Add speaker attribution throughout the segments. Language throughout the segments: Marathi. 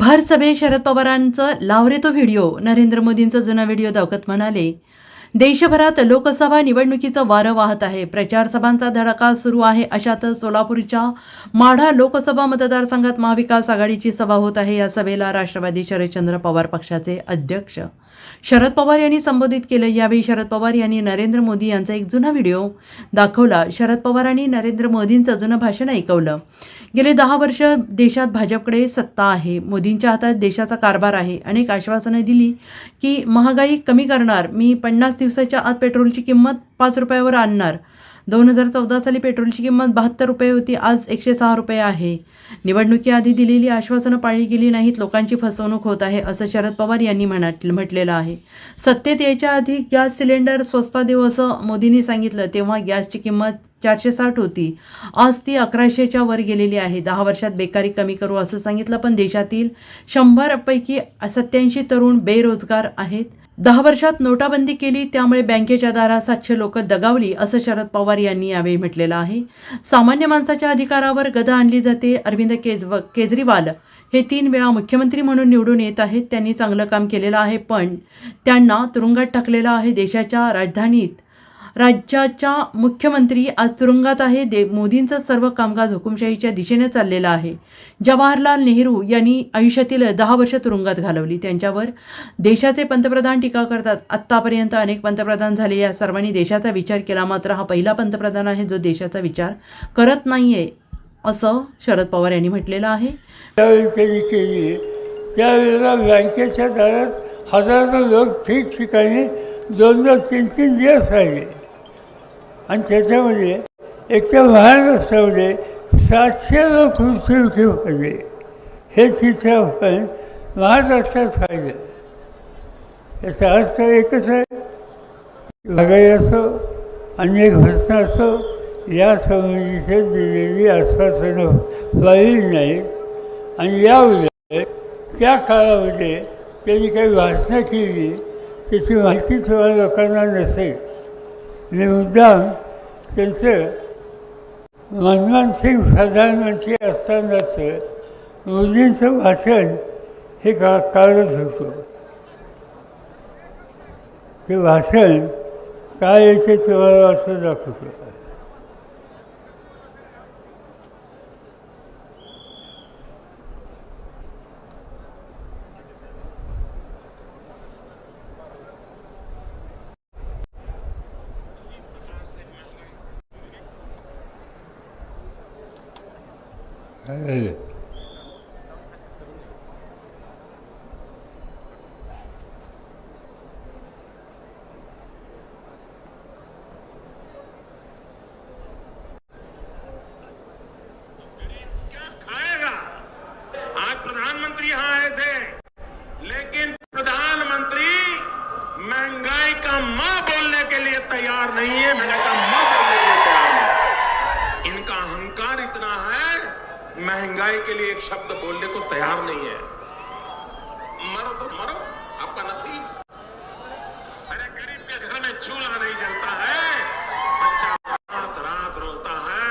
Speaker 1: भर सभेत शरद पवारांचं लावरे तो व्हिडिओ. नरेंद्र मोदींचा जुना व्हिडिओ दाखवत म्हणाले देशभरात लोकसभा निवडणुकीचं वारं वाहत आहे. प्रचार सभांचा धडाका सुरू आहे. अशातच सोलापूरच्या माढा लोकसभा मतदारसंघात महाविकास आघाडीची सभा होत आहे. या सभेला राष्ट्रवादी शरदचंद्र पवार पक्षाचे अध्यक्ष. शरद पवार यांनी संबोधित केलं. यावेळी शरद पवार यांनी नरेंद्र मोदी यांचा एक जुना व्हिडिओ दाखवला. शरद पवारांनी नरेंद्र मोदींचं जुनं भाषण ऐकवलं. गेले दहा वर्ष देशात भाजपकडे सत्ता आहे. मोदींच्या हातात देशाचा कारभार आहे. अनेक आश्वासनं दिली की महागाई कमी करणार. मी पन्नास दिवसाच्या आत पेट्रोलची किंमत पाच रुपयावर आणणार. दोन हजार चौदा साली पेट्रोलची किंमत बहात्तर रुपये होती आज एकशे सहा रुपये आहे. निवडणुकीआधी दिलेली आश्वासनं पाळली गेली नाहीत लोकांची फसवणूक होत आहे असं शरद पवार यांनी म्हणत म्हटलेलं आहे. सत्तेत यायच्या आधी गॅस सिलेंडर स्वस्ता देऊ असं मोदींनी सांगितलं तेव्हा गॅसची किंमत चारशे साठ होती. आज ती अकराशेच्या वर गेलेली आहे. दहा वर्षात बेकारी कमी करू असं सांगितलं पण देशातील शंभरपैकी सत्याऐंशी तरुण बेरोजगार आहेत. दहा वर्षात नोटाबंदी केली त्यामुळे बँकेच्या दारात सातशे लोक दगावली असं शरद पवार यांनी यावेळी म्हटलेलं आहे. सामान्य माणसाच्या अधिकारावर गदा आणली जाते. अरविंद केजव केजरीवाल हे तीन वेळा मुख्यमंत्री म्हणून निवडून येत आहेत. त्यांनी चांगलं काम केलेलं आहे पण त्यांना तुरुंगात टाकलेलं आहे देशाच्या राजधानीत. राज्याच्या मुख्यमंत्री आज तुरुंगात आहे. दे मोदींचं सर्व कामकाज हुकुमशाहीच्या दिशेने चाललेलं आहे. जवाहरलाल नेहरू यांनी आयुष्यातील दहा वर्ष तुरुंगात घालवली. त्यांच्यावर देशाचे पंतप्रधान टीका करतात. आत्तापर्यंत अनेक पंतप्रधान झाले. या सर्वांनी देशाचा विचार केला. मात्र हा पहिला पंतप्रधान आहे जो देशाचा विचार करत नाही आहे असं शरद पवार यांनी म्हटलेलं आहे.
Speaker 2: त्यावेळी केली त्यावेळेला बँकेच्या दारात हजारो लोक ठिकठिकाणी दोन दोन तीन तीन दिवस राहिले. आणि त्याच्यामध्ये एक तर महाराष्ट्रामध्ये सातशे लोक मृत्यूमुखी पडले हे चित्र पण महाराष्ट्रात पाहिलं. याचा अर्थ एकच आहे भगाई असो अन्य घटना असो या संबंधीचे दिलेली आश्वासनं व्हायली नाहीत. आणि या उलट त्या काळामध्ये त्यांनी काही वाचना केली त्याची माहिती थोड्या लोकांना नसेल. आणि मुद्दाम त्यांचं मनमोहन सिंग प्रधानमंत्री असतानाचं मोदींचं भाषण हे का काढत होतं. ते भाषण काय याचे तुम्हाला असं दाखवत होतं
Speaker 3: क्या खाएगा आज प्रधानमंत्री यहाँ आए थे लेकिन प्रधानमंत्री महंगाई का मां बोलने के लिए तैयार नहीं है। महंगाई का महँगाई के लिए एक शब्द बोलने को तैयार नहीं है। मरो तो मरो, आपका नसीब। अरे गरीब के घर में चूल्हा नहीं जलता है, बच्चा रात रात रोता है,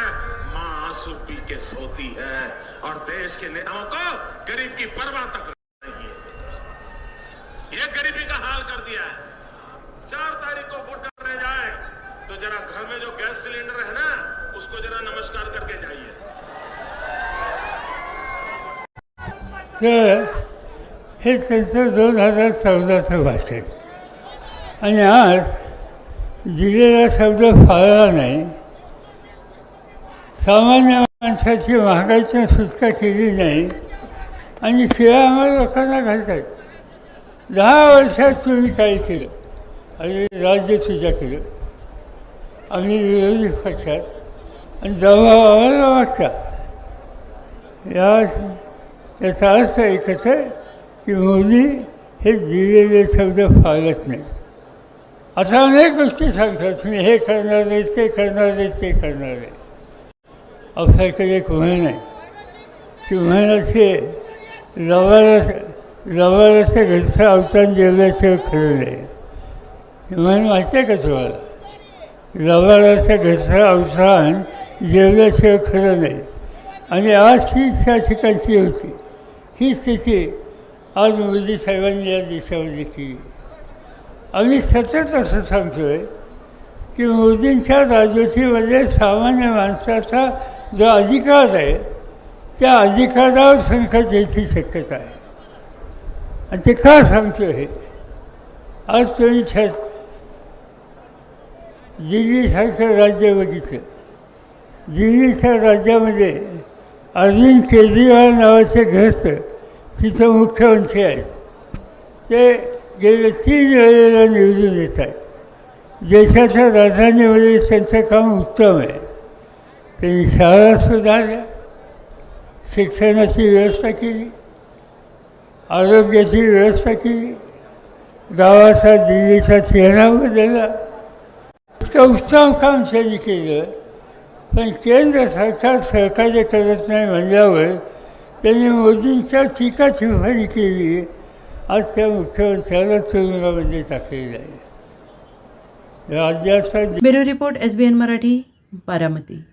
Speaker 3: माँ आँसू पी के सोती है, और देश के नेताओं को गरीब की परवाह तक नहीं है। ये गरीबी का हाल कर दिया है। चार तारीख को वोट करने जाए तो जरा घर में जो गैस सिलेंडर है ना, उसको जरा नमस्कार करके जाइए।
Speaker 2: तर हे त्यांचं दोन हजार चौदाचं भाषण आणि आज दिलेला शब्द फाळला नाही. सामान्य माणसाची महागाईची सुटका केली नाही. आणि शिवाय आम्हाला लोकांना घालतात. दहा वर्षात तुम्ही काय केलं? आणि राज्य तुझ्या केलं. आम्ही विरोधी पक्षात. आणि जमा आम्हाला वाटता या याचा अर्थ एकच आहे की मोदी हे दिलेले शब्द पाळत नाही आता अनेक गोष्टी सांगतात मी हे करणार आहे ते करणार आहे ते करणार आहे. आपल्याकडे एक म्हण आहे. की म्हणाचे आहे लवाराचं लवाराचं घरचं अवतान जेवल्याचं खरं नाही. म्हण माहिती आहे का तुम्हाला? लवाराचं घरचं अवतान जेवल्याशिवाय खरं नाही. आणि आज ती त्या ठिकाणची होती. ही स्थिती आज मोदी साहेबांनी या देशामध्ये केली आम्ही सतत असं सांगतो आहे की मोदींच्या राजवटीमध्ये सामान्य माणसाचा जो अधिकार आहे त्या अधिकारावर संकट यायची शक्यता आहे. आणि ते का सांगतो हे? आज तुम्ही छत दिल्लीसारखं राज्य बघितलं. दिल्लीच्या राज्यामध्ये अरविंद केजरीवाल नावाचे ग्रस्त तिथं मुख्यमंत्री आहेत ते गेले तीन वेळेला निवडून येत आहेत देशाच्या राजधानीमध्ये म्हणजे त्यांचं काम उत्तम आहे. त्यांनी शाळा सुधारल्या शिक्षणाची व्यवस्था केली आरोग्याची व्यवस्था केली गावाचा दिल्लीचा चेहरा बदलला. इतकं उत्तम काम त्यांनी केलं. पण केंद्र सरकार सहकार्य करत नाही म्हणल्यावर त्यांनी मोदींच्या टीका टिप्पणी केली. आज त्या मुख्यमंत्र्याला तुरुंगामध्ये टाकलेलं आहे. राज्याचा
Speaker 1: bureau report S B N Marathi Baramati.